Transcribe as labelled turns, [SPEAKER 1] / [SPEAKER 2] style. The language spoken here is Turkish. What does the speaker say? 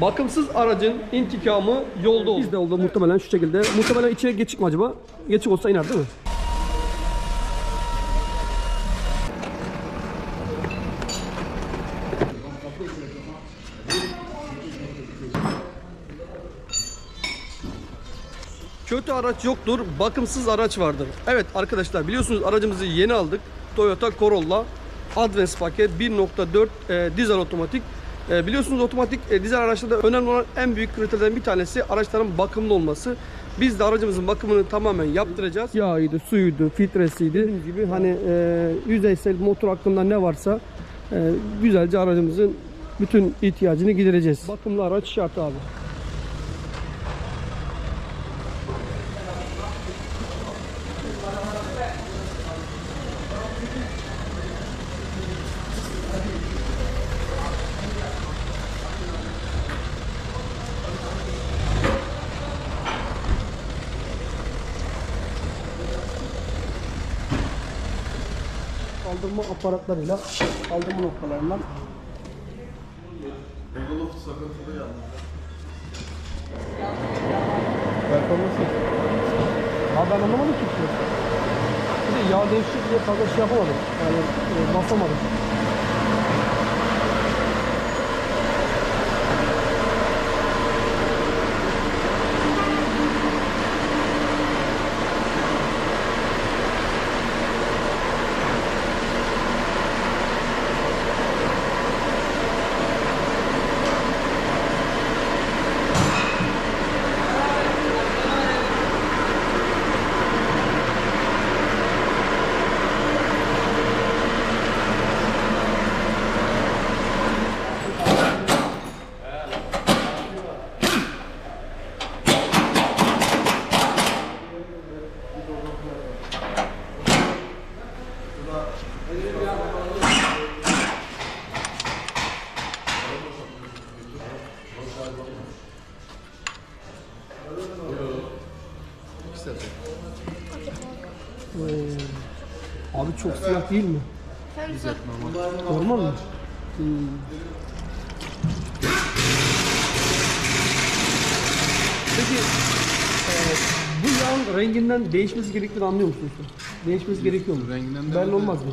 [SPEAKER 1] Bakımsız aracın intikamı yolda olur. Bizde oldu muhtemelen şu şekilde. Muhtemelen içine geçik mi acaba? Geçik olsa iner değil mi? Kötü araç yoktur, bakımsız araç vardır. Evet arkadaşlar biliyorsunuz aracımızı yeni aldık. Toyota Corolla Advance paket 1.4 e, dizel otomatik. E, biliyorsunuz otomatik e, dizel araçlarda önemli olan en büyük kriterlerden bir tanesi araçların bakımlı olması. Biz de aracımızın bakımını tamamen yaptıracağız. Yağıydı, suyuydu, filtresiydi. Dediğim gibi hani e, yüzeysel motor hakkında ne varsa e, güzelce aracımızın bütün ihtiyacını gidereceğiz. Bakımlı araç şart abi. Kaldırma aparatlarıyla kaldırma noktalarından
[SPEAKER 2] Egolof sakıntılı yalnız.
[SPEAKER 1] performans Abi ben anlamadım ki. Bir de yağ değişik diye fazla şey yapamadım. Yani e, basamadım. Abi çok siyah değil mi? Normal? Hmm. Peki e, bu yağın renginden değişmesi gerektiğini anlıyor musun? sen? Değişmesi gerekiyor mu?
[SPEAKER 2] Renginden de
[SPEAKER 1] Belli olmaz mı?